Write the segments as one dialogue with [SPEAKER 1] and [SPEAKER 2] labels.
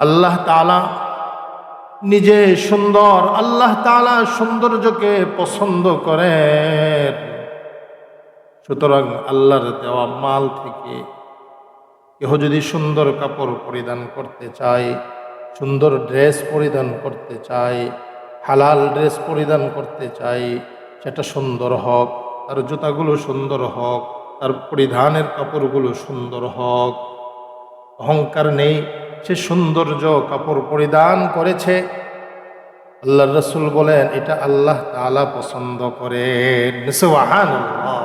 [SPEAKER 1] আল্লাহ তালা নিজে সুন্দর, আল্লাহ তালা সৌন্দর্যকে পছন্দ করেন। সুতরাং আল্লাহর দেওয়া মাল থেকে কেহ যদি সুন্দর কাপড় পরিধান করতে চায়, সুন্দর ড্রেস পরিধান করতে চায়, হালাল ড্রেস পরিধান করতে চায়, সেটা সুন্দর হোক, তার জুতাগুলো সুন্দর হোক, তার পরিধানের কাপড়গুলো সুন্দর হোক, অহংকার নেই সে সৌন্দর্য কাপড় পরিধান করেছে। আল্লাহ রসুল বলেন, এটা আল্লাহ তালা পছন্দ সুবহানাল্লাহ।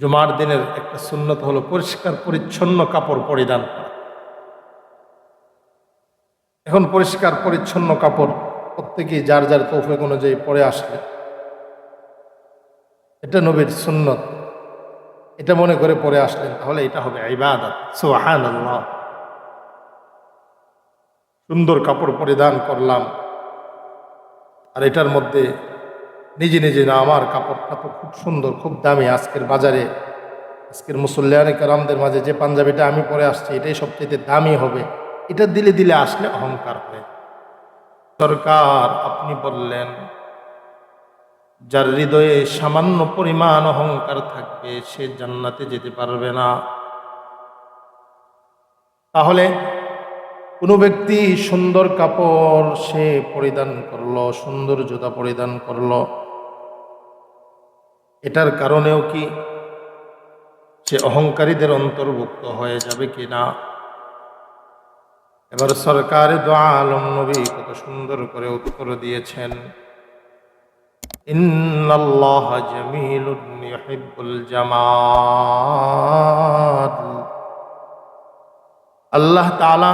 [SPEAKER 1] জুমার দিনের একটা সুন্নত হলো পরিষ্কার, পরিচ্ছন্ন কাপড় পরিধান করা। এখন পরিষ্কার, পরিচ্ছন্ন কাপড় প্রত্যেকেই যার যার তৌফিক অনুযায়ী পরে আসলে এটা নবীর সুন্নত। এটা মনে করে পরে আসলেন, তাহলে এটা হবে ইবাদত। সুহান সুন্দর কাপড় পরিধান করলাম। আর এটার মধ্যে নিজে নিজে না, আমার কাপড়টা তো খুব সুন্দর, খুব দামি। আজকের বাজারে, আজকের মুসল্লিয়ানে কারামদের মাঝে যে পাঞ্জাবিটা আমি পরে আসছি, এটাই সবচেয়ে দামি হবে। এটা দিলে দিলে আসলে অহংকার হয়। সরকার, আপনি বললেন যার হৃদয়ে সামান্য পরিমাণ অহংকার থাকবে, সে জান্নাতে যেতে পারবে না। তাহলে কোনো ব্যক্তি সুন্দর কাপড় সে পরিধান করল, সুন্দর জুতা পরিধান করল। এটার কারণেও কি? সে অহংকারীদের অন্তর্ভুক্ত হয়ে যাবে কি না? এবার সরকার দোয়া আলম নবী কত সুন্দর করে উত্তর দিয়েছেন। ইন্নাল্লাহ জামিলুন ইউহিব্বুল জামাল। আল্লাহ তাআলা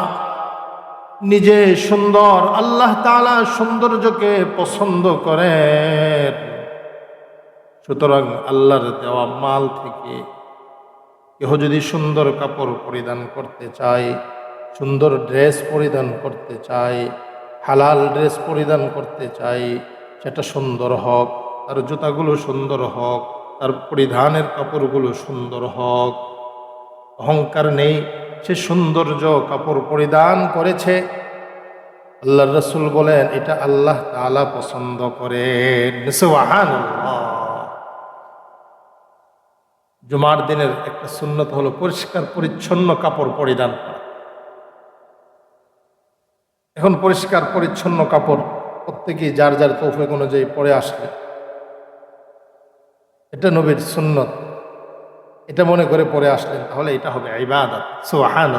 [SPEAKER 1] নিজে সুন্দর, আল্লাহ তালা সৌন্দর্যকে পছন্দ করেন। সুতরাং আল্লাহর দেওয়া মাল থেকে কেহ যদি সুন্দর কাপড় পরিধান করতে চায়, সুন্দর ড্রেস পরিধান করতে চায়, হালাল ড্রেস পরিধান করতে চায় সেটা সুন্দর হোক, তার জুতাগুলো সুন্দর হোক, তার পরিধানের কাপড়গুলো সুন্দর হোক। অহংকার নেই, সে সৌন্দর্য কাপড় পরিধান করেছে। আল্লাহ রসুল বলেন, এটা আল্লাহ তালা পছন্দ সুবহানাল্লাহ। জুমার দিনের একটা সুন্নত হলো পরিষ্কার, পরিচ্ছন্ন কাপড় পরিধান করা। এখন পরিষ্কার, পরিচ্ছন্ন কাপড় প্রত্যেকেই যার যার তৌফিক অনুযায়ী পরে আসলে এটা নবীর সুন্নত। এটা মনে করে পরে আসলেন, তাহলে এটা হবে ইবাদত। সুহান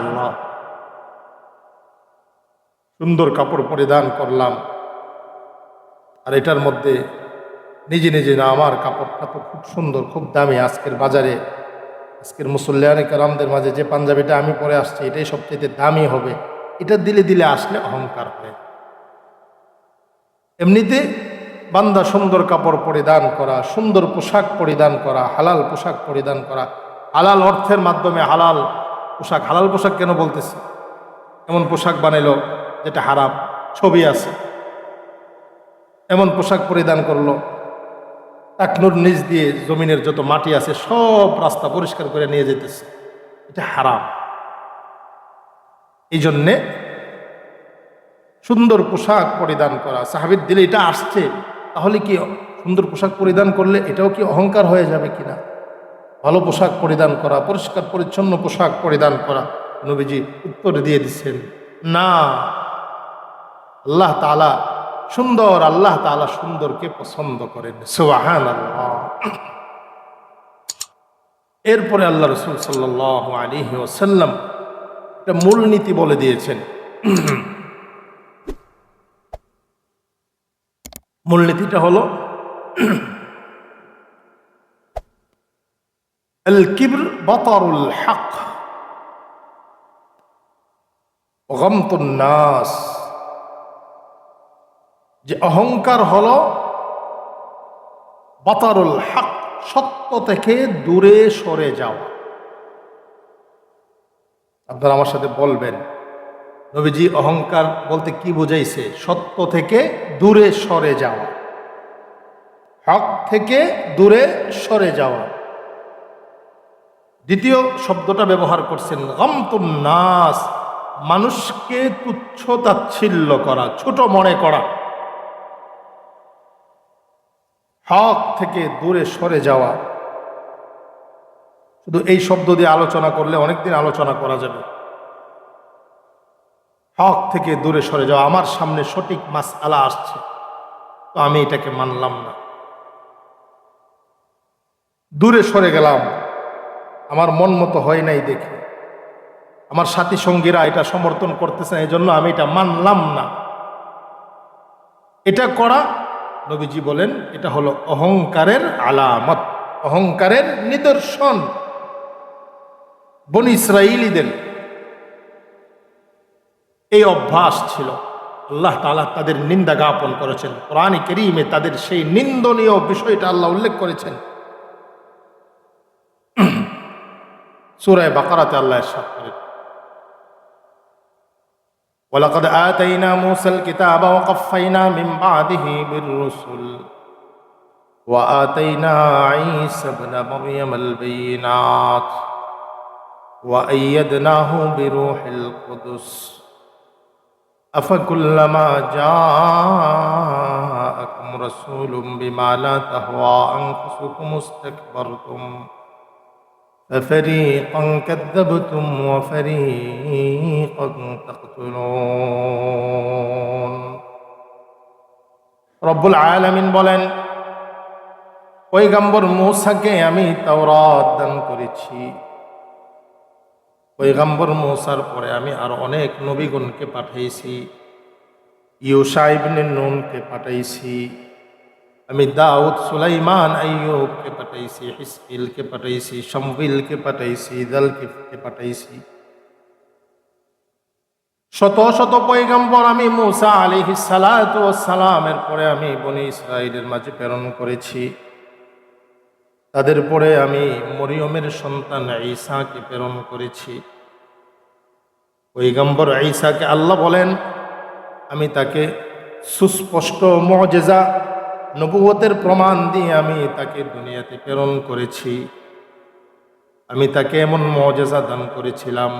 [SPEAKER 1] সুন্দর কাপড় পরিধান করলাম। আর এটার মধ্যে নিজে নিজে না, আমার কাপড়টা তো খুব সুন্দর, খুব দামি। আজকের বাজারে, আজকের মুসল্লিয়ানে কারামদের মাঝে যে পাঞ্জাবিটা আমি পরে আসছি, এটাই সবচেয়ে দামি হবে। এটা দিলে দিলে আসলে অহংকার হয়। এমনিতে বান্দা সুন্দর কাপড় পরিধান করা, সুন্দর পোশাক পরিধান করা, হালাল পোশাক পরিধান করা, হালাল অর্থের মাধ্যমে হালাল পোশাক হালাল পোশাক কেন বলতেছি? এমন পোশাক বানাইলো যেটা হারাম, ছবি আছে। এমন পোশাক পরিধান করল টাকনুর নিচ দিয়ে জমিনের যত মাটি আছে সব রাস্তা পরিষ্কার করে নিয়ে যেতেছে এটা হারাম। এই জন্যে সুন্দর পোশাক পরিধান করা। সাহাবির দিলে এটা আসছে। তাহলে কি সুন্দর পোশাক পরিধান করলে এটাও কি অহংকার হয়ে যাবে কিনা? ভালো পোশাক পরিধান করা, পরিষ্কার, পরিচ্ছন্ন পোশাক পরিধান করা, নবীজি উত্তর দিয়ে দিচ্ছেন, না, আল্লাহ তালা সুন্দর, আল্লাহ তালা সুন্দরকে পছন্দ করেন। সোহান এরপরে আল্লাহ রসুল সাল্লাহ আলী ওসাল্লাম একটা মূলনীতি বলে দিয়েছেন। মূলনীতিটা হলো কিবর বাতারুল হক গমতুন নাস যে অহংকার হলো বাতারুল হক, সত্য থেকে দূরে সরে যাওয়া। আপনারা আমার সাথে বলবেন নবীজি অহংকার বলতে কি বুঝাইছে? সত্য থেকে দূরে সরে যাওয়া। হক থেকে দূরে সরে যাওয়া। দ্বিতীয় শব্দটা ব্যবহার করছেন, গমতুন নাস মানুষকে তুচ্ছ তাচ্ছিল্য করা, ছোট মনে করা। হক থেকে দূরে সরে যাওয়া। শুধু এই শব্দ দিয়ে আলোচনা করলে অনেকদিন আলোচনা করা যাবে। হক থেকে দূরে সরে যাওয়া আমার সামনে সঠিক মাস আলা আসছে। তো আমি এটাকে মানলাম না। দূরে সরে গেলাম। আমার মন মতো হয় নাই দেখে। আমার সাথী সঙ্গীরা এটা সমর্থন করতেছে এই জন্য আমি এটা মানলাম না। এটা করা, নবীজি বলেন, এটা হলো অহংকারের আলামত, অহংকারের নিদর্শন। বন ইসরায়েলিদের এই অভ্যাস ছিল আল্লাহ তালা তাদের নিন্দা জ্ঞাপন করেছেন কোরআন করিমে তাদের সেই নিন্দনীয় বিষয়টা আল্লাহ উল্লেখ করেছেন সুরায় বাকারাতে আল্লাহ এরশাদ করেন ولقد آتينا موسى الكتاب وقفينا من بعده بالرسل وآتينا عيسى ابن مريم البينات وأيدناه بروح القدس أفكلما جاءكم رسول بما لا تهوى أنفسكم استكبرتم ففريقا كذبتم وفريقا تقتلون রব্বুল আলামিন বলেন পৈগম্বর মূসাকে আমি তাওরাত দান করেছি পৈগম্বর মৌসার পরে আমি আর অনেক নবীগণকে পাঠাইছি, ইউসা ইবনে নুনকে পাঠাইছি, আমি দাউদ সুলাইমান আইয়ুবকে পাঠাইছি, হিসকিলকে পাঠাইছি শম্বিলকে পাঠাইছি দলকে পাঠাইছি। শত শত পৈগম্বর আমি মুসা আলিহি সালামের পরে আমি বনি ইসরায়েলের মাঝে প্রেরণ করেছি। তাদের পরে আমি মরিয়মের সন্তান ঈসাকে প্রেরণ করেছি। পৈগম্বর ঈসাকে আল্লাহ বলেন, আমি তাকে সুস্পষ্ট মজেজা নবুয়তের প্রমাণ দিয়ে আমি তাকে দুনিয়াতে প্রেরণ করেছি। আমি তাকে এমন মজেজা দান করেছিলাম,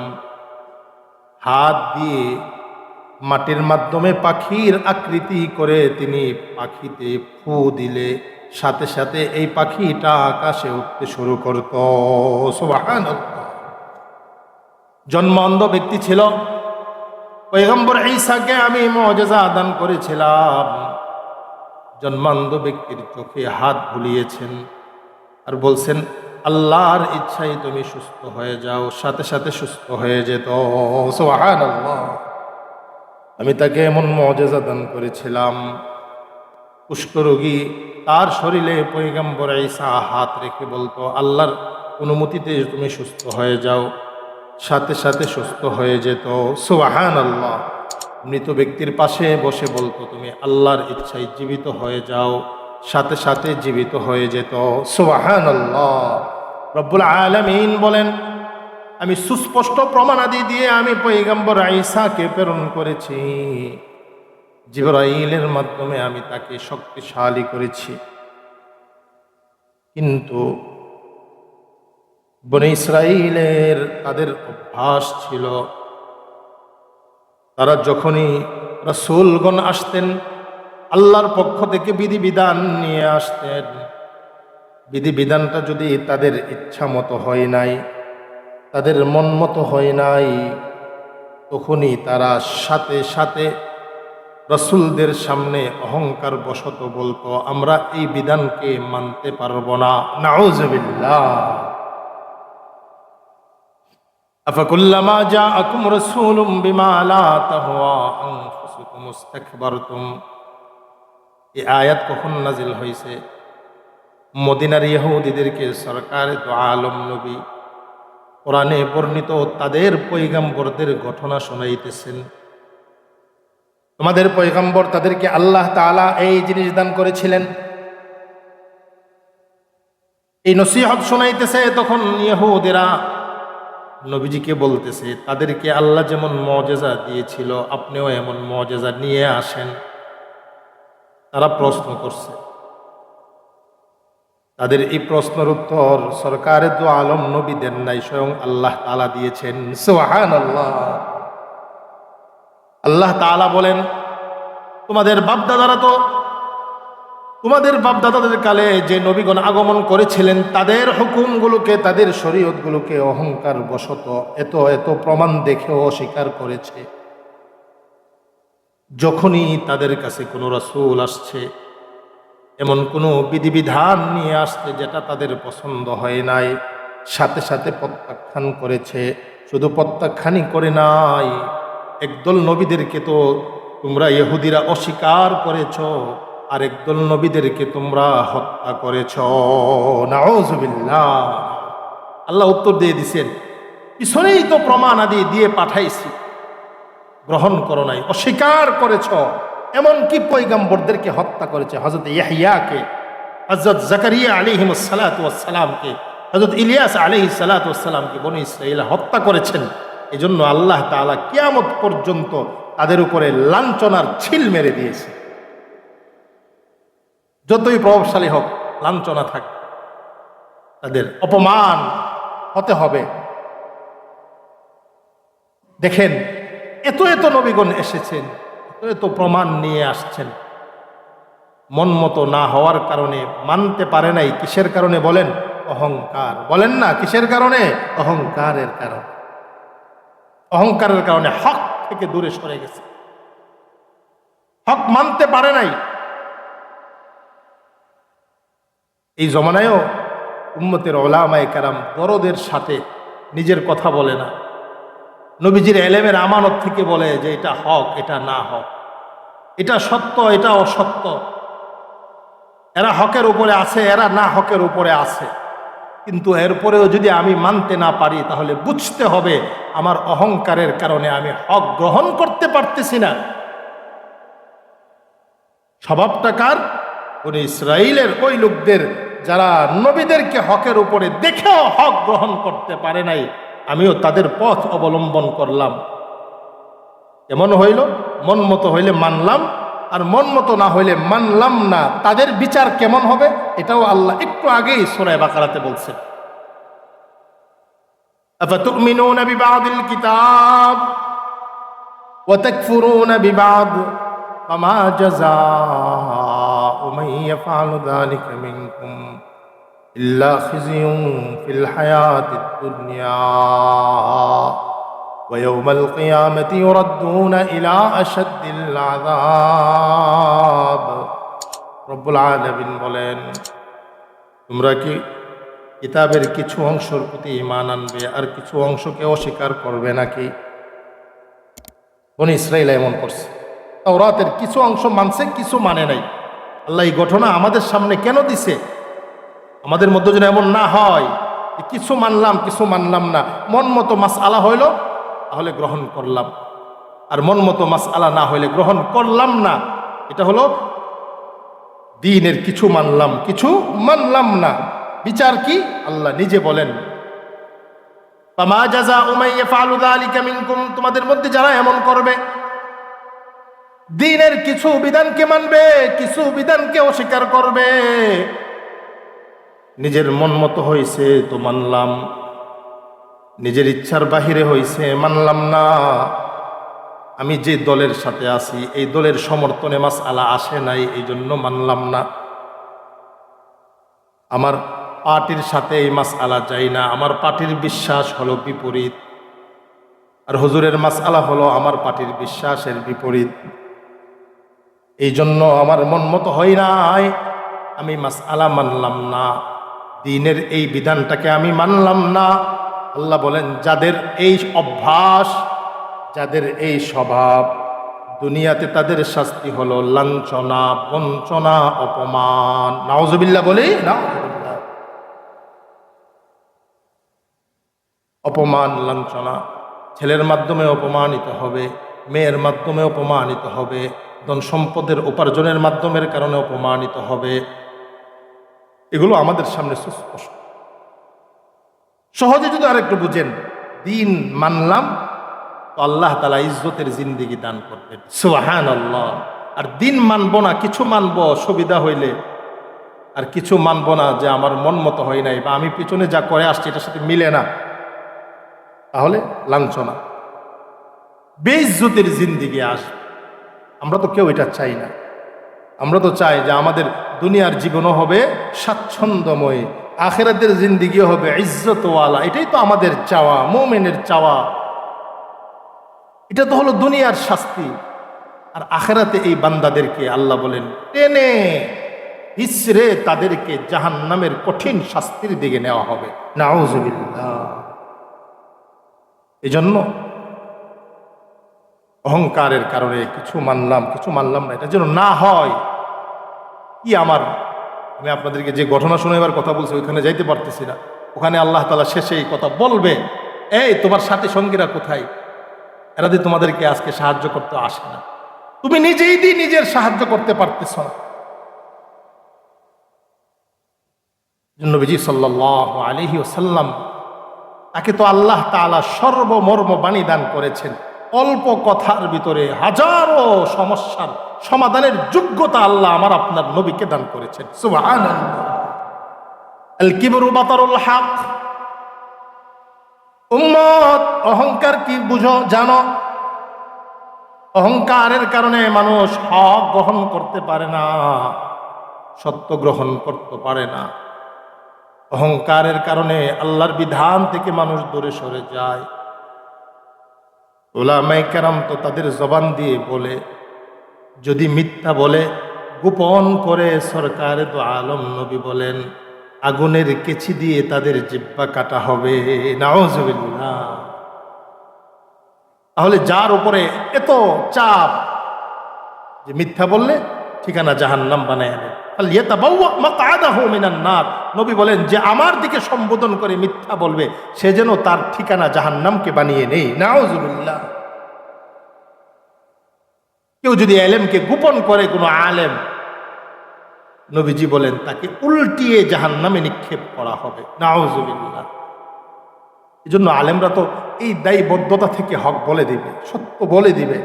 [SPEAKER 1] হাত দিয়ে মাটির মাধ্যমে পাখির আকৃতি করে তিনি পাখিতে ফু দিলে। সাথে সাথে এই পাখিটা আকাশে উঠতে শুরু করত। জন্ম অন্ধ ব্যক্তি ছিল। পৈগম্বর ঈসাকে আমি মজেজা দান করেছিলাম। জন্মান্ধ ব্যক্তির চোখে হাত ভুলিয়েছেন আর বলছেন, আল্লাহর ইচ্ছাই তুমি সুস্থ হয়ে যাও, সাথে সাথে সুস্থ হয়ে যেত। সোহান আমি তাকে এমন মজেজা দান করেছিলাম। কুষ্ঠরোগী তার শরীরে পৈগম্বর ঈসা হাত রেখে বলতো, আল্লাহর অনুমতিতে তুমি সুস্থ হয়ে যাও, সাথে সাথে সুস্থ হয়ে যেত। সোহান আল্লাহ মৃত ব্যক্তির পাশে বসে বলতো, তুমি আল্লাহর ইচ্ছায় জীবিত হয়ে যাও, সাথে সাথে জীবিত হয়ে যেত। সোহান আল্লাহ রব্বুল আলমিন বলেন, আমি সুস্পষ্ট প্রমাণাদি দিয়ে আমি পৈগম্বর আইসাকে প্রেরণ করেছি। জিবরাইলের মাধ্যমে আমি তাকে শক্তিশালী করেছি। কিন্তু বনে ইসরায়েলের তাদের অভ্যাস ছিল, তারা যখনই রসুলগণ আসতেন, আল্লাহর পক্ষ থেকে বিধিবিধান নিয়ে আসতেন। বিধিবিধানটা যদি তাদের ইচ্ছা মতো হয় নাই, তাদের মন মতো হয় নাই, তখনই তারা সাথে সাথে রসুলদের সামনে অহংকার বশত বলতো আমরা এই বিধানকে মানতে পারবো না নাউজবিল্লা أفكلما جاءكم رسول بما لا تهوى أنفسكم استكبرتم এই আয়াত কখন নাজিল হয়েছে মদিনার ইহুদিদেরকে সরকার তো আলম নবী কোরআনে বর্ণিত তাদের পৈগাম্বরদের ঘটনা শোনাইতেছেন তোমাদের পৈগাম্বর তাদেরকে আল্লাহ তাআলা এই জিনিস দান করেছিলেন। এই নসিহত শোনাইতেছে তখন ইহুদিরা নবীজিকে বলতেছে, তাদেরকে আল্লাহ যেমন মজেজা দিয়েছিল, আপনিও এমন মজেজা নিয়ে আসেন। তারা প্রশ্ন করছে। তাদের এই প্রশ্নের উত্তর সরকারের তো আলম নবী দেন নাই, স্বয়ং আল্লাহ তালা দিয়েছেন। সোহান আল্লাহ আল্লাহ তালা বলেন, তোমাদের বাপদাদারা তো, তোমাদের বাপদাদাদের কালে যে নবীগণ আগমন করেছিলেন, তাদের হুকুমগুলোকে, তাদের শরীয়তগুলোকে অহংকার বশত এত এত প্রমাণ দেখেও অস্বীকার করেছে। যখনই তাদের কাছে কোনো রাসূল আসছে, এমন কোনো বিধিবিধান নিয়ে আসছে যেটা তাদের পছন্দ হয় নাই, সাথে সাথে প্রত্যাখ্যান করেছে। শুধু প্রত্যাখ্যানই করে নাই একদল নবীদেরকে তো তোমরা ইহুদিরা অস্বীকার করেছ আর একদল নবীদেরকে তোমরা হত্যা করেছ। আল্লাহ উত্তর দিয়ে দিছেন, পিছনেই তো প্রমাণ আদি দিয়ে পাঠাইছি। গ্রহণ করো নাই, অস্বীকার করেছ, এমনকি পৈগম্বরদেরকে হত্যা করেছে। হজরত ইয়াহিয়াকে হজরত জাকারিয়া আলিহিম সালাতামকে হজরত ইলিয়াস আলিহি সালাতামকে বনি ইসরাইল হত্যা করেছেন। এই জন্য আল্লাহ তালা কিয়ামত পর্যন্ত তাদের উপরে লাঞ্ছনার ছিল মেরে দিয়েছে। যতই প্রভাবশালী হোক, লাঞ্ছনা থাক, তাদের অপমান হতে হবে। দেখেন, এত এত নবীগণ এসেছেন, এত এত প্রমাণ নিয়ে আসছেন। মন মতো না হওয়ার কারণে মানতে পারে নাই, কিসের কারণে বলেন? অহংকার। বলেন না, কিসের কারণে? অহংকারের কারণে। অহংকারের কারণে হক থেকে দূরে সরে গেছে। হক মানতে পারে নাই। এই জমানায়ও উম্মতের ওলামায় কারাম দরদের সাথে নিজের কথা বলে না। নবীজির এলেমের আমানত থেকে বলে যে এটা হক, এটা না হক। এটা সত্য, এটা অসত্য। এরা হকের উপরে আছে, এরা না হকের উপরে আছে। কিন্তু এরপরেও যদি আমি মানতে না পারি, তাহলে বুঝতে হবে আমার অহংকারের কারণে আমি হক গ্রহণ করতে পারতেছি না। স্বভাবটা কার? উনি ইসরায়েলের ওই লোকদের, যারা নবীদেরকে হকের উপরে দেখেও হক গ্রহণ করতে পারে নাই, আমিও তাদের পথ অবলম্বন করলাম। এমন হইল? মন মতো হইলে মানলাম আর মন মতো না হইলে মানলাম না তাদের বিচার কেমন হবে এটাও আল্লাহ একটু আগেই সোনায় বাকারাতে বলছেন أفتؤمنون ببعض الكتاب وتكفرون ببعض فما جزاء من يفعل ذلك منكم إلا خزي في الحياة الدنيا ويوم القيامة يردون إلى أشد العذاب رب العالمين বলেন তোমরা কি কিতাবের কিছু অংশের প্রতি ইমান আনবে আর কিছু অংশকে অস্বীকার করবে নাকি বনি ইসরাইল এমন করছে তাওরাতের কিছু অংশ মানছে কিছু মানে নাই আল্লাহ এই ঘটনা আমাদের সামনে কেন দিছে আমাদের মধ্যে যেন এমন না হয় যে কিছু মানলাম কিছু মানলাম না মন মতো মাস আলা হইল তাহলে গ্রহণ করলাম। আর মন মতো মাস আলা না হইলে গ্রহণ করলাম না। এটা হলো দিনের কিছু মানলাম কিছু মানলাম না। বিচার কি? আল্লাহ নিজে বলেন। তোমাদের মধ্যে যারা এমন করবে, দিনের কিছু বিধানকে মানবে, কিছু বিধানকে অস্বীকার করবে। নিজের মন মতো হয়েছে তো মানলাম। নিজের ইচ্ছার বাহিরে হয়েছে মানলাম না। আমি যে দলের সাথে আছি, এই দলের সমর্থনে মাস আলা আসে নাই, এই জন্য মানলাম না। আমার পার্টির সাথে এই মাস আলা যাই না, আমার পার্টির বিশ্বাস হলো বিপরীত। আর হুজুরের মাস আলা হলো আমার পার্টির বিশ্বাসের বিপরীত। এই জন্য আমার মন মতো হয় নাই, আমি মাস আলা মানলাম না। দিনের এই বিধানটাকে আমি মানলাম না। আল্লাহ বলেন, যাদের এই অভ্যাস, যাদের এই স্বভাব, দুনিয়াতে তাদের শাস্তি হলো লাঞ্ছনা, বঞ্চনা, অপমান। নাওজবিল্লা বলি না অপমান, লাঞ্ছনা। ছেলের মাধ্যমে অপমানিত হবে, মেয়ের মাধ্যমে অপমানিত হবে, ধন সম্পদের উপার্জনের মাধ্যমের কারণে অপমানিত হবে। এগুলো আমাদের সামনে সুস্পষ্ট। সহজে যদি আরেকটু বুঝেন, দিন মানলাম আল্লাহ তালা ইজ্জতের জিন্দিগি দান করবেন সুহান আল্লাহ আর দিন মানব না, কিছু মানব সুবিধা হইলে। আর কিছু মানব না যে আমার মন মতো হয় নাই, বা আমি পিছনে যা করে আসছি, এটার সাথে মিলে না। তাহলে লাঞ্ছনা। বেইজ্জতির জিন্দিগি আসবে আমরা তো কেউ এটা চাই না। আমরা তো চাই যে আমাদের দুনিয়ার জীবনও হবে স্বাচ্ছন্দ্যময় আখেরাতের জিন্দিগিও হবে ইজ্জতওয়ালা। এটাই তো আমাদের চাওয়া, মোমেনের চাওয়া। এটা তো হলো দুনিয়ার শাস্তি। আর আখেরাতে এই বান্দাদেরকে আল্লাহ বলেন, টেনে ইসরে তাদেরকে জাহান নামের কঠিন শাস্তির দিকে নেওয়া হবে। এই জন্য অহংকারের কারণে কিছু মানলাম কিছু মানলাম না। এটা যেন না হয়, কি আমার আমি আপনাদেরকে যে ঘটনা শুনে এবার কথা বলছি, ওইখানে যাইতে পারতেছি না। ওখানে আল্লাহ তালা শেষে এই কথা বলবে, এই, তোমার সাথী সঙ্গীরা কোথায়? এরা দিয়ে তোমাদেরকে আজকে সাহায্য করতে আসে না। তুমি নিজেই দিয়ে নিজের সাহায্য করতে পারতেছ না। নবীজি সাল্লাহ আলহি ওসাল্লাম তাকে তো আল্লাহ তালা সর্বমর্ম বাণী দান করেছেন। অল্প কথার ভিতরে হাজারো সমস্যার সমাধানের যোগ্যতা আল্লাহ আমার আপনার নবীকে দান করেছেন। অহংকার কি বুঝো, জানো? অহংকারের কারণে মানুষ হক গ্রহণ করতে পারে না, সত্য গ্রহণ করতে পারে না। অহংকারের কারণে আল্লাহর বিধান থেকে মানুষ দূরে সরে যায়। ওলামাই কেরাম তো তাদের জবান দিয়ে বলে, যদি মিথ্যা বলে, গোপন করে সরকার তো আলম নবী বলেন, আগুনের কেচি দিয়ে তাদের জিব্বা কাটা হবে। নাওজবিল্লা তাহলে যার উপরে এত চাপ যে মিথ্যা বললে ঠিকানা জাহান্নাম বানায় নবী বলেন যে আমার দিকে সম্বোধন করে মিথ্যা বলবে, সে যেন তার ঠিকানা জাহান্নামকে বানিয়ে নেই নাওজুবিল্লাহ কেউ যদি আলেমকে গোপন করে কোনো আলেম, নবীজি বলেন তাকে উল্টিয়ে জাহান্নামে নিক্ষেপ করা হবে। নাওজুবিল্লাহ এই জন্য আলেমরা তো এই দায়ীবদ্ধতা থেকে হক বলে দিবে, সত্য বলে দিবে।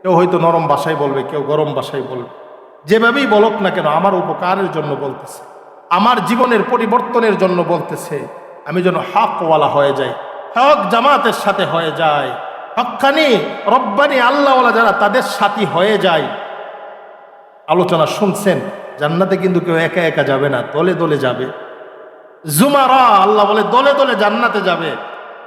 [SPEAKER 1] কেউ হয়তো নরম বাসায় বলবে, কেউ গরম বাসায় বলবে। যেভাবেই বলক না কেন, আমার উপকারের জন্য বলতেছে, আমার জীবনের পরিবর্তনের জন্য বলতেছে, আমি যেন হকওয়ালা হয়ে যাই, হক জামাতের সাথে হয়ে যায় হকানি রব্বানি আল্লাহওয়ালা যারা তাদের সাথী হয়ে যায় আলোচনা শুনছেন, জান্নাতে কিন্তু কেউ একা একা যাবে না, দলে দলে যাবে। জুমারা, আল্লাহ বলে দলে দলে জান্নাতে যাবে।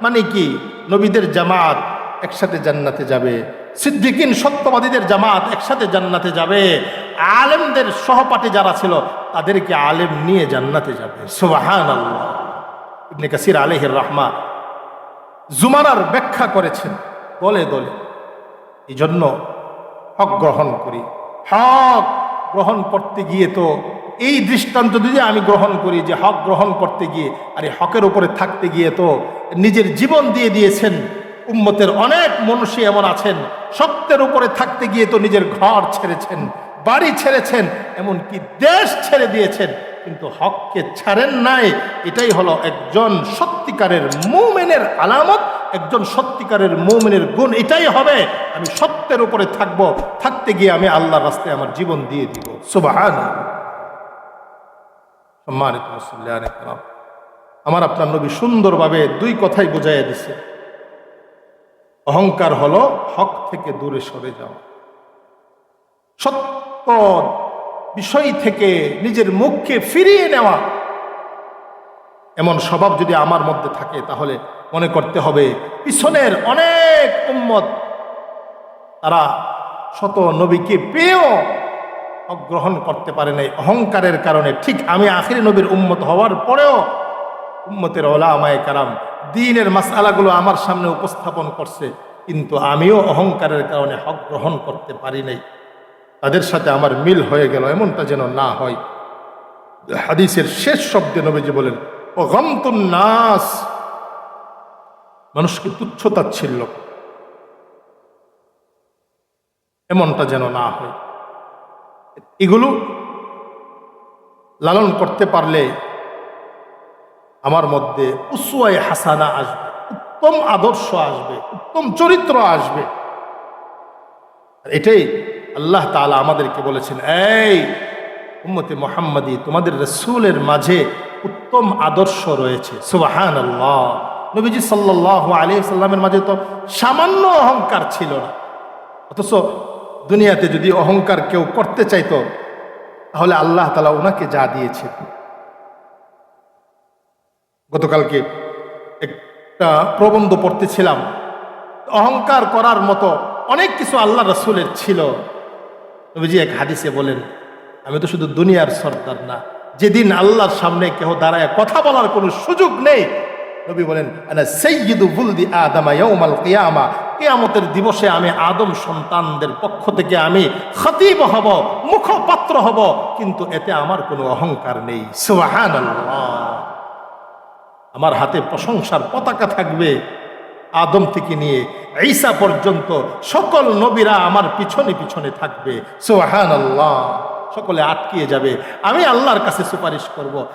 [SPEAKER 1] মানে কি? নবীদের জামাত একসাথে জান্নাতে যাবে। সিদ্দিকিন সত্যবাদীদের জামাত একসাথে জান্নাতে যাবে। আলেমদের সহপাঠী যারা ছিল, তাদেরকে আলেম নিয়ে জান্নাতে যাবে। সুবাহান আল্লাহ ইবনে কাসির আলহের রহমা জুমারার ব্যাখ্যা করেছেন, দলে দলে। এই জন্য হক গ্রহণ করি। হক গ্রহণ করতে গিয়ে তো এই দৃষ্টান্ত যদি আমি গ্রহণ করি যে হক গ্রহণ করতে গিয়ে, আর এই হকের উপরে থাকতে গিয়ে তো নিজের জীবন দিয়ে দিয়েছেন, উম্মতের অনেক মনুষ্য এমন আছেন, সত্যের উপরে থাকতে গিয়ে তো নিজের ঘর ছেড়েছেন বাড়ি ছেড়েছেন, এমনকি দেশ ছেড়ে দিয়েছেন, কিন্তু হককে ছাড়েন নাই। এটাই হলো একজন সত্যিকারের মুমেনের আলামত, একজন সত্যিকারের মুমেনের গুণ। এটাই হবে, আমি সত্যের উপরে থাকব, থাকতে গিয়ে আমি আল্লাহর রাস্তায় আমার জীবন দিয়ে দিব। সুবাহান সম্মানিত আমার আপনার নবী সুন্দরভাবে দুই কথাই বুঝাইয়া দিছে। অহংকার হলো হক থেকে দূরে সরে যাওয়া। সত্য বিষয় থেকে নিজের মুখকে ফিরিয়ে নেওয়া। এমন স্বভাব যদি আমার মধ্যে থাকে, তাহলে মনে করতে হবে পিছনের অনেক উম্মত, তারা শত নবীকে পেয়েও অগ্রহণ করতে পারে নাই। অহংকারের কারণে ঠিক আমি আখিরি নবীর উম্মত হওয়ার পরেও উম্মতের ওলা আমায় কারাম দিনের মাসালাগুলো আমার সামনে উপস্থাপন করছে, কিন্তু আমিও অহংকারের কারণে হক গ্রহণ করতে পারি নাই। তাদের সাথে আমার মিল হয়ে গেল, এমনটা যেন না হয়। হাদিসের শেষ শব্দে নবীজি বলেন ও গমতুন নাস। মানুষকে তুচ্ছতা ছিল এমনটা যেন না হয়। এগুলো লালন করতে পারলে আমার মধ্যে উসুয়াই হাসানা আসবে, উত্তম আদর্শ আসবে, উত্তম চরিত্র আসবে। এটাই আল্লাহ তালা আমাদেরকে বলেছেন, এই উম্মতে মোহাম্মদী, তোমাদের রসুলের মাঝে উত্তম আদর্শ রয়েছে। সুবাহান আল্লাহ নবীজি সাল্লাহ আলী সাল্লামের মাঝে তো সামান্য অহংকার ছিল না। অথচ দুনিয়াতে যদি অহংকার কেউ করতে চাইতো, তাহলে আল্লাহ তালা ওনাকে যা দিয়েছে গতকালকে একটা প্রবন্ধ পড়তেছিলাম। অহংকার করার মতো অনেক কিছু আল্লাহ রসুলের ছিল। নবীজি এক হাদিসে বলেন, আমি তো শুধু দুনিয়ার সর্দার না, যেদিন আল্লাহর সামনে কেহ দাঁড়ায় কথা বলার কোনো সুযোগ নেই। নবী বলেন কিয়ামতের দিবসে আমি আদম সন্তানদের পক্ষ থেকে আমি খতিব হব, মুখপাত্র হব, কিন্তু এতে আমার কোনো অহংকার নেই। সুবহানাল্লাহ। আমার হাতে প্রশংসার পতাকা থাকবে আদম থেকে নিয়ে ঈসা পর্যন্ত সকল নবীরা আমার পিছনে পিছনে থাকবে। সোহান আল্লাহ সকলে আটকিয়ে যাবে। আমি আল্লাহর কাছে সুপারিশ করব।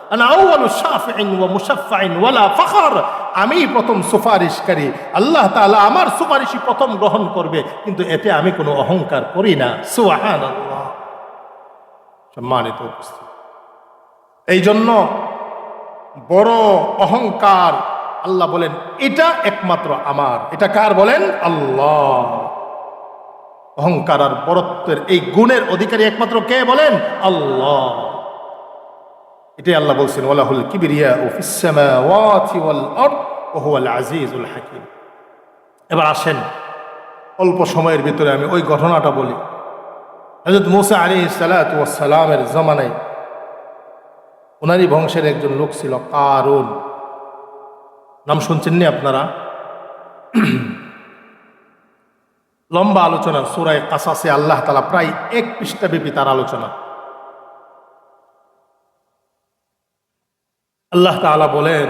[SPEAKER 1] আমি প্রথম সুপারিশকারী। আল্লাহ তাআলা আমার সুপারিশই প্রথম গ্রহণ করবে। কিন্তু এতে আমি কোনো অহংকার করি না। সোহান আল্লাহ সম্মানিত এই জন্য বড় অহংকার আল্লাহ বলেন, এটা একমাত্র আমার। এটা কার বলেন? আল্লাহ। অহংকার আর বরত্বের এই গুণের অধিকারী একমাত্র কে বলেন? আল্লাহ। এটাই আল্লাহ বলছেন, ওয়ালাহুল কিবিরিয়া ও ফিসসামাওয়াতি ওয়াল আরদ ওয়া হুয়াল আজিজুল হাকিম। এবার আসেন, অল্প সময়ের ভিতরে আমি ওই ঘটনাটা বলি। হযরত মুসা আলাইহিস সালাতু ওয়াস সালামের জামানায় ওনারই বংশের একজন লোক ছিল কারুন। নাম শুনছেন নি আপনারা লম্বা আলোচনা সুরায় কাসাসে আল্লাহ তালা প্রায় এক পৃষ্ঠাব্যাপী তার আলোচনা আল্লাহ তাআলা বলেন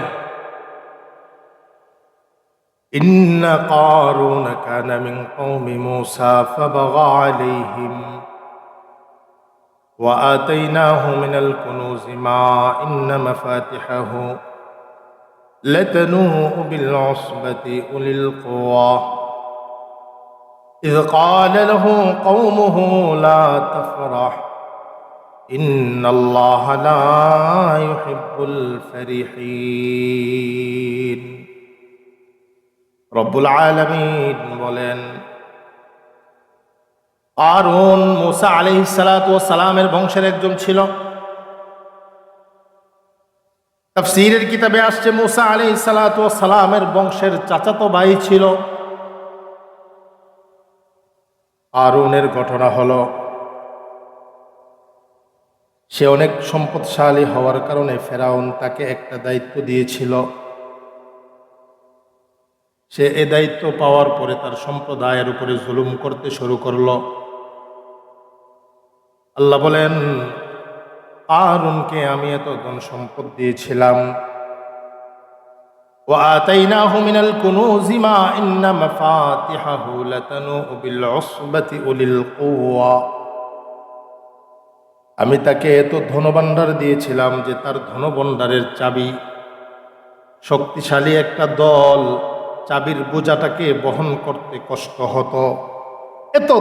[SPEAKER 1] إن قارون كان من قوم موسى فبغى عليهم وآتيناه من الكنوز ما إن مفاتحه لتنوء بالعصبة أولي القوى إذ قال له قومه لا تفرح إن الله لا يحب الفرحين رب العالمين বলেন আরুন মুসা আলি সালামের বংশের একজন ছিল তাফসীরের কিতাবে আসছে মুসা আলী আলি সালামের বংশের চাচাতো ভাই ছিল। আরুনের ঘটনা হল, সে অনেক সম্পদশালী হওয়ার কারণে ফেরাউন তাকে একটা দায়িত্ব দিয়েছিল। সে এ দায়িত্ব পাওয়ার পরে তার সম্প্রদায়ের উপরে জুলুম করতে শুরু করল। আল্লাহ বলেন আরুনকে আমি এত ধন সম্পদ দিয়েছিলাম وآتيناه من الكنوز ما إن مفاتحه لتنوء بالعصبة أولي القوة আমি তাকে এত ধনভাণ্ডার দিয়েছিলাম যে তার ধনভাণ্ডারের চাবি শক্তিশালী একটা দল চাবির বোঝাটাকে বহন করতে কষ্ট হতো এত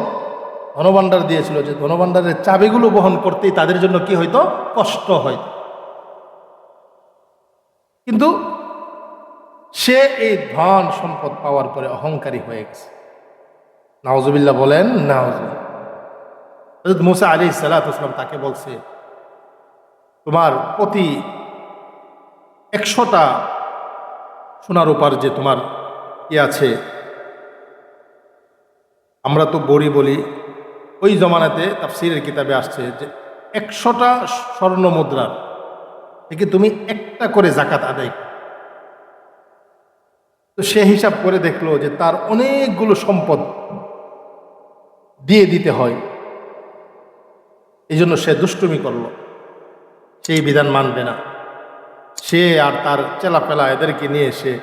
[SPEAKER 1] ধনভাণ্ডার দিয়েছিল যে ধনভাণ্ডারের চাবিগুলো বহন করতেই তাদের জন্য কি হইতো? কষ্ট হয় কিন্তু সে এই ধন সম্পদ পাওয়ার পরে অহংকারী হয়ে গেছে। নাওজবিল্লা বলেন নাওজবিল্লা মুসা আলী সালাতাম তাকে বলছে, তোমার প্রতি একশোটা সোনার উপার যে তোমার ই আছে, আমরা তো বড়ি বলি ওই জমানাতে তাফসিরের কিতাবে আসছে যে একশোটা স্বর্ণ মুদ্রার থেকে তুমি একটা করে জাকাত আদায়। তো সে হিসাব করে দেখল যে তার অনেকগুলো সম্পদ দিয়ে দিতে হয়। এই জন্য সে দুষ্টুমি করল। সেই বিধান মানবে না। সে আর তার চেলাপেলা এদেরকে নিয়ে সে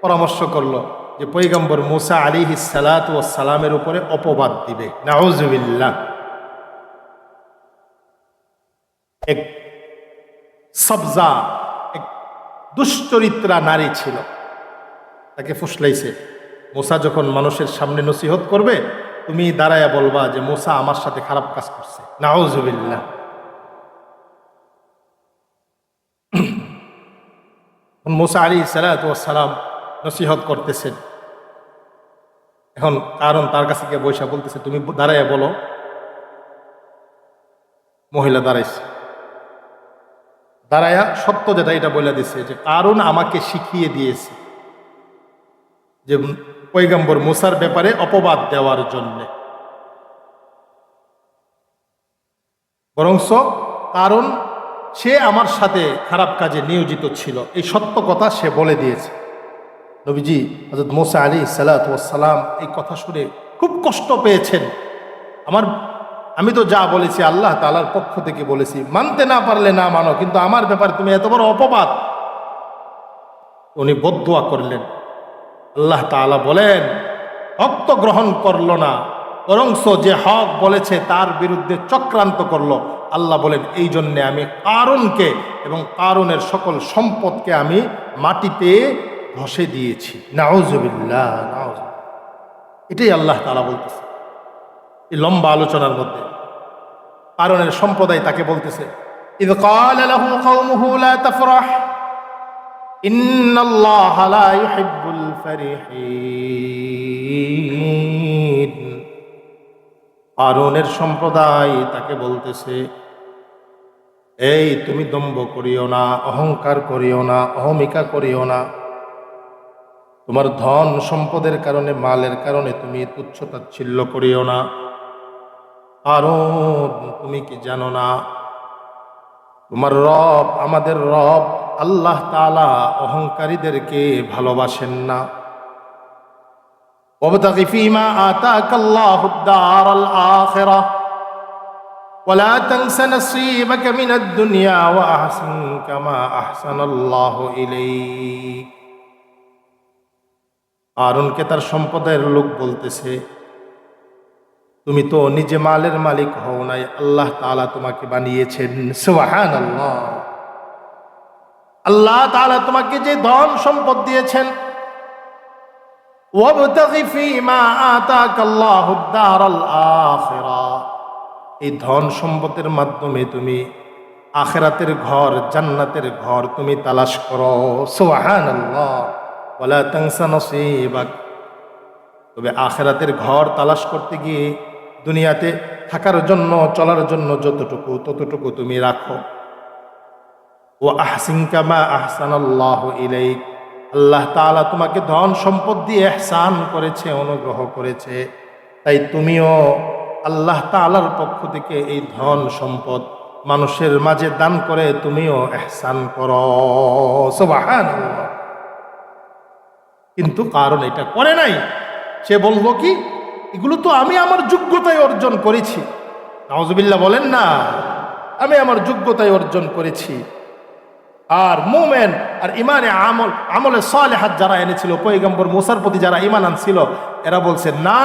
[SPEAKER 1] পরামর্শ করল। যে পৈগম্বর মোসা আলী হিসালাত ও সালামের উপরে অপবাদ দিবে। নাউজুবিল্লা এক সবজা, এক দুশ্চরিত্রা নারী ছিল। তাকে ফুসলাইছে। মোসা যখন মানুষের সামনে নসিহত করবে, তুমি দাঁড়ায় বলবা যে, মোসা আমার সাথে খারাপ কাজ করছে। নাউজুবিল্লা মোসা আলী সালাত ও সালাম নসিহত করতেছেন। এখন কারণ তার কাছে গিয়ে বৈশা বলতেছে, তুমি দাঁড়াইয়া বলো। মহিলা দাঁড়াইছে। দাঁড়ায়া সত্য যেটা, এটা বলে দিছে যে, কারণ আমাকে শিখিয়ে দিয়েছে যে পৈগম্বর মুসার ব্যাপারে অপবাদ দেওয়ার জন্য। বরংস কারণ সে আমার সাথে খারাপ কাজে নিয়োজিত ছিল। এই সত্য কথা সে বলে দিয়েছে। নবীজি হজরত মোসা আলী সালাতাম এই কথা শুনে খুব কষ্ট পেয়েছেন। আমার, আমি তো যা বলেছি আল্লাহ তালার পক্ষ থেকে বলেছি। মানতে না পারলে না মানো, কিন্তু আমার ব্যাপারে তুমি এত বড় অপবাদ। উনি বদুয়া করলেন। আল্লাহ তালা বলেন হক গ্রহণ করল না, বরংস যে হক বলেছে তার বিরুদ্ধে চক্রান্ত করল। আল্লাহ বলেন, এই জন্যে আমি কারণকে এবং কারণের সকল সম্পদকে আমি মাটিতে ধসে দিয়েছি। নাওজবিল্লা নাওজ এটাই আল্লাহ তালা বলতেছে। এই লম্বা আলোচনার মধ্যে কারণের সম্প্রদায় তাকে বলতেছে কারণের সম্প্রদায় তাকে বলতেছে, এই তুমি দম্ব করিও না, অহংকার করিও না, অহমিকা করিও না। তোমার ধন সম্পদের কারণে মালের কারণে তুমি তুচ্ছ তাচ্ছিল্য করিও না কারণ তুমি কি জানো না তোমার রব আমাদের রব আল্লাহ তালা অহংকারীদেরকে ভালোবাসেন না وابتغ فيما آتاك الله الدار الآخرة ولا تنس نصيبك من الدنيا وأحسن كما أحسن الله إليك আরনকে তার সম্প্রদায়ের লোক বলতেছে, তুমি তো নিজে মালের মালিক হও নাই, আল্লাহ তালা তোমাকে বানিয়েছেন। সোহান আল্লাহ আল্লাহ তালা তোমাকে যে ধন সম্পদ দিয়েছেন এই ধন সম্পদের মাধ্যমে তুমি আখেরাতের ঘর, জান্নাতের ঘর তুমি তালাশ করো। সোহান আল্লাহ তবে আখেরাতের ঘর তালাশ করতে গিয়ে দুনিয়াতে থাকার জন্য, চলার জন্য যতটুকু ততটুকু তুমি রাখো। ও আহসিন কামা আহসান আল্লাহ ইলাইক। আল্লাহ তাআলা তোমাকে ধন সম্পদ দিয়ে এহসান করেছে, অনুগ্রহ করেছে। তাই তুমিও আল্লাহ তাআলার পক্ষ থেকে এই ধন সম্পদ মানুষের মাঝে দান করে তুমিও এহসান করো। সুবহানাল্লাহ। কিন্তু কারণ এটা করে নাই। সে বলব কি, এগুলো তো আমি আমার যোগ্যতায় অর্জন করেছি। নওয়াজবিল্লা বলেন, না, আমি আমার যোগ্যতায় অর্জন করেছি। আর মোমেন আর ইমানে আমল, আমলে সালেহাত যারা এনেছিল পৈগম্বর মোসার প্রতি যারা ইমান আনছিল, এরা বলছে, না,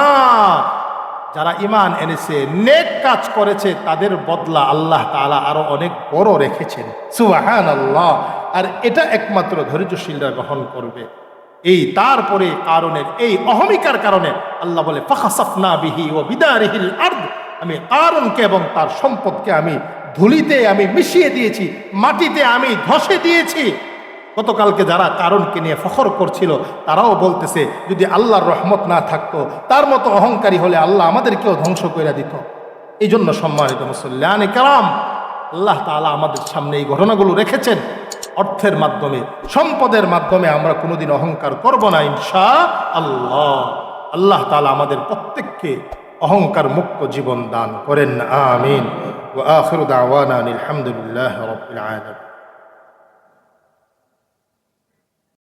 [SPEAKER 1] যারা ইমান এনেছে, নেক কাজ করেছে, তাদের বদলা আল্লাহ তাআলা আরও অনেক বড় রেখেছেন। সুবাহান আল্লাহ আর এটা একমাত্র ধৈর্যশীলরা গ্রহণ করবে। এই তারপরে কারণের, এই অহমিকার কারণে আল্লাহ বলে বিহি ও বিদারিহিল আমি কারণকে এবং তার সম্পদকে আমি ধুলিতে আমি মিশিয়ে দিয়েছি, মাটিতে আমি ধসে দিয়েছি। গতকালকে যারা কারণকে নিয়ে ফখর করছিল, তারাও বলতেছে, যদি আল্লাহর রহমত না থাকতো, তার মতো অহংকারী হলে আল্লাহ আমাদেরকেও ধ্বংস করে দিত। এই জন্য সম্মানিত মুসল্লান কালাম আল্লাহ তালা আমাদের সামনে এই ঘটনাগুলো রেখেছেন। অর্থের মাধ্যমে, সম্পদের মাধ্যমে আমরা কোনোদিন অহংকার করব না ইনশা আল্লাহ আল্লাহ তালা আমাদের প্রত্যেককে অহংকার মুক্ত জীবন দান করেন। আমিন। আলহামদুলিল্লাহ রবিল